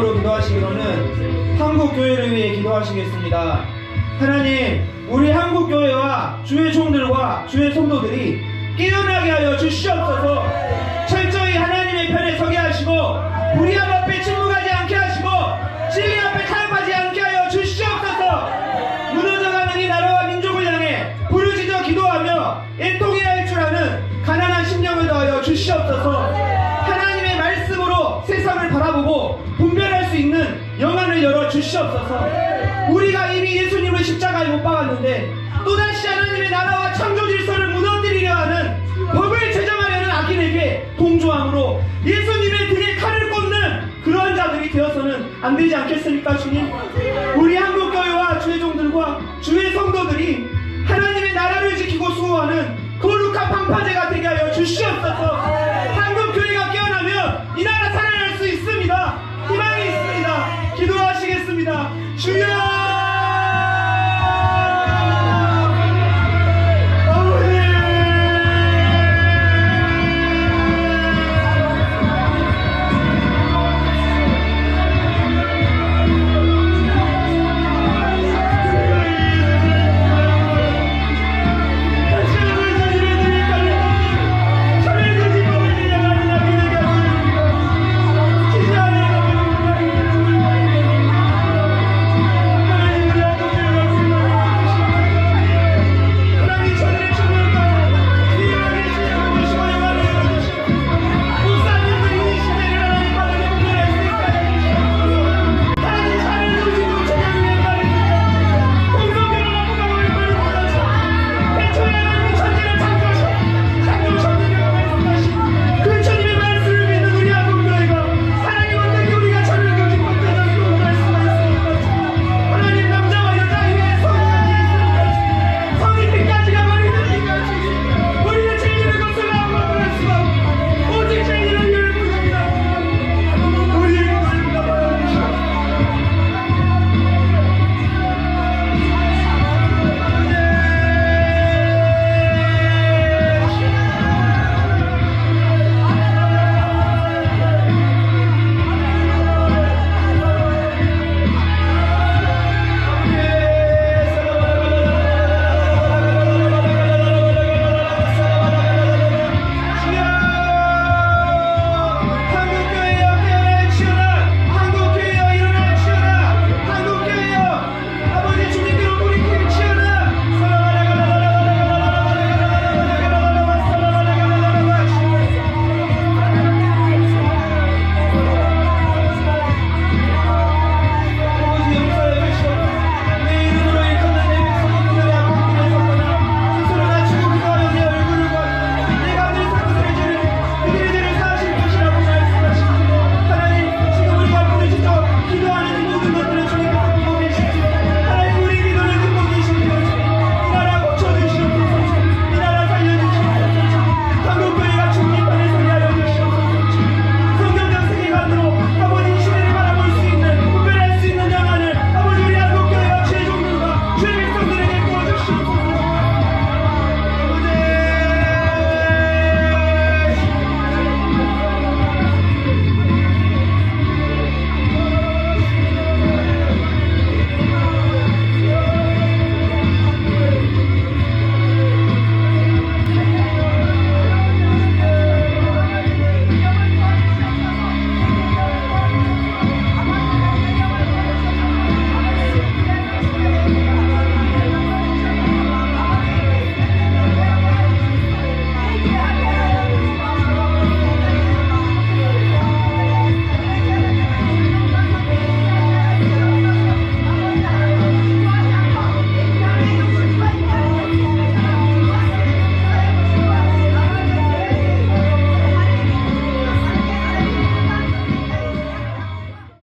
마지막으로 기도하시기로는 한국 교회를 위해 기도하시겠습니다. 하나님, 우리 한국 교회와 주의 종들과 주의 성도들이 깨어나게 하여 주시옵소서. 철저히 하나님의 편에 서게 하시고 불의함 앞에 침묵하지 않게 하시고 진리 앞에 타협하지 않게 하여 주시옵소서. 무너져가는 이 나라와 민족을 향해 부르짖어 기도하며 애통해야 할 줄 아는 가난한 심령을 더하여 주시옵소서. 주시옵소서. 우리가 이미 예수님을 십자가에 못 박았는데 또다시 하나님의 나라와 창조 질서를 무너뜨리려 하는 법을 제정하려는 악인에게 동조함으로 예수님의 등에 칼을 꽂는 그러한 자들이 되어서는 안 되지 않겠습니까, 주님? 우리 한국 교회와 주의 종들과 주의 성도들이 하나님의 나라를 지키고 수호하는 거룩한 방파제가 되게 하여 주시옵소서. 깨어